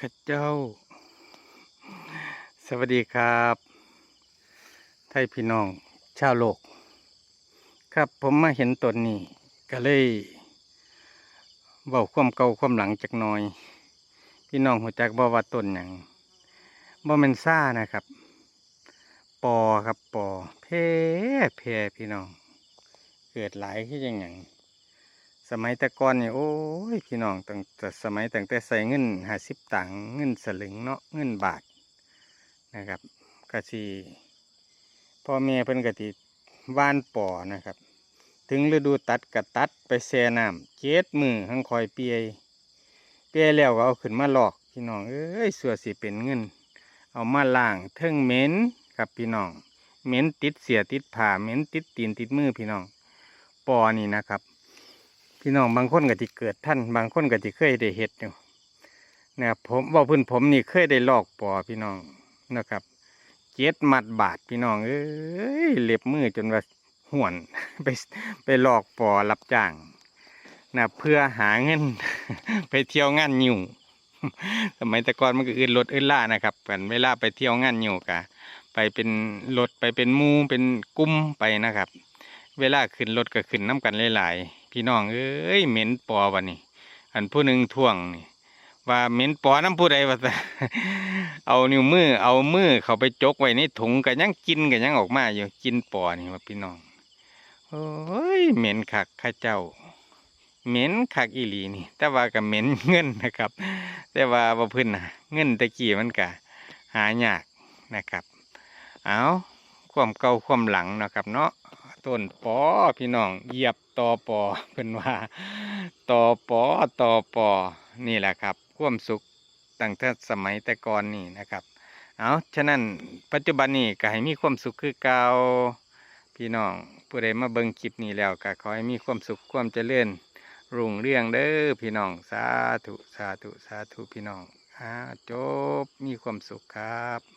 ข้าเจ้า สวัสดีครับ ไทยพี่น้อง ชาวโลก ครับผมมาเห็นต้นนี้ ก็เลยเว้าความเก่าความหลังจักน่อย พี่น้องหัวจักบ่ว่าต้นหยังบ่แม่นซ่านะครับ ปอครับปอแพร่แพร่พี่น้อง เกิดหลายคือจังหยัง สมัยแต่ก่อนเนี่ยโอ้ยพี่น้องตั้งแต่สมัยตั้งแต่ใส่เงินห้าสิบตังค์เงินสลึงเนาะเงินบาทนะครับกะสิพ่อแม่เพิ่นกะสิว่านป่อนะครับ ถึงฤดูตัดกะตัดไปแช่น้ำเจ็ดมือทั้งคอยเปียยเปียยแล้วก็เอาขึ้นมาหลอกพี่น้องเอ้ยสัวสิเป็นเงิน เอามาล้างเทิงเหม็นครับพี่น้องเหม็นติดเสียติดผ่าเหม็นติดตีนติดมือพี่น้องปอนี่นะครับ พี่น้องบางคนก็ที่เกิดท่านบางคนก็ที่เคยได้เห็ดอยู่นะครับผมว่าพื้นผมนี่เคยได้ลอกปอพี่น้องนะครับ เจ็ดมัดบาทพี่น้องเอ้ยเล็บมือจนว่าห่วนไปไปลอกปอรับจ้างนะเพื่อหาเงิน ไปเที่ยวงานอยู่สมัยต่ก่อนมันก็อื่นรถอื่นล่านะครับกันเวลาไปเที่ยวงานอยู่กะไปเป็นรถไปเป็นมูเป็นกุ้มไปนะครับ เวลาขึ้นรถก็ขึ้นน้ำกันหลายๆ พี่น้องเอ้ยเหม็นปอวะนี่อันผู้หนึ่งท่วงนี่ว่าเหม็นปอน้ำผู้ใดวะซะเอานิ้วมือเอามือเขาไปจกไว้ในถุงก็ยังกินก็ยังออกมาอยู่กินปอนี่ว่าพี่น้องโอ้ยเหม็นคักข้าเจ้าเหม็นคักอีหลีนี่ แต่ว่าก็เหม็นเงินนะครับ แต่ว่าบ่พื้นนะเงินตะกี้มันก็หายากนะครับ เอาความเก่าความหลังนะครับเนาะ ต้นปอพี่น้องเหยียบตอปอเพิ่นว่าตอปอตอปอนี่แหละครับความสุขตั้งแต่สมัยแต่ก่อนนี่นะครับ เอาฉะนั้นปัจจุบันนี้ก็ให้มีความสุขคือเก่าพี่น้องผู้ใดมาเบิ่งคลิปนี้แล้วก็ขอให้มีความสุขความเจริญรุ่งเรืองเด้อพี่น้องสาธุสาธุสาธุพี่น้องอาจบมีความสุขครับ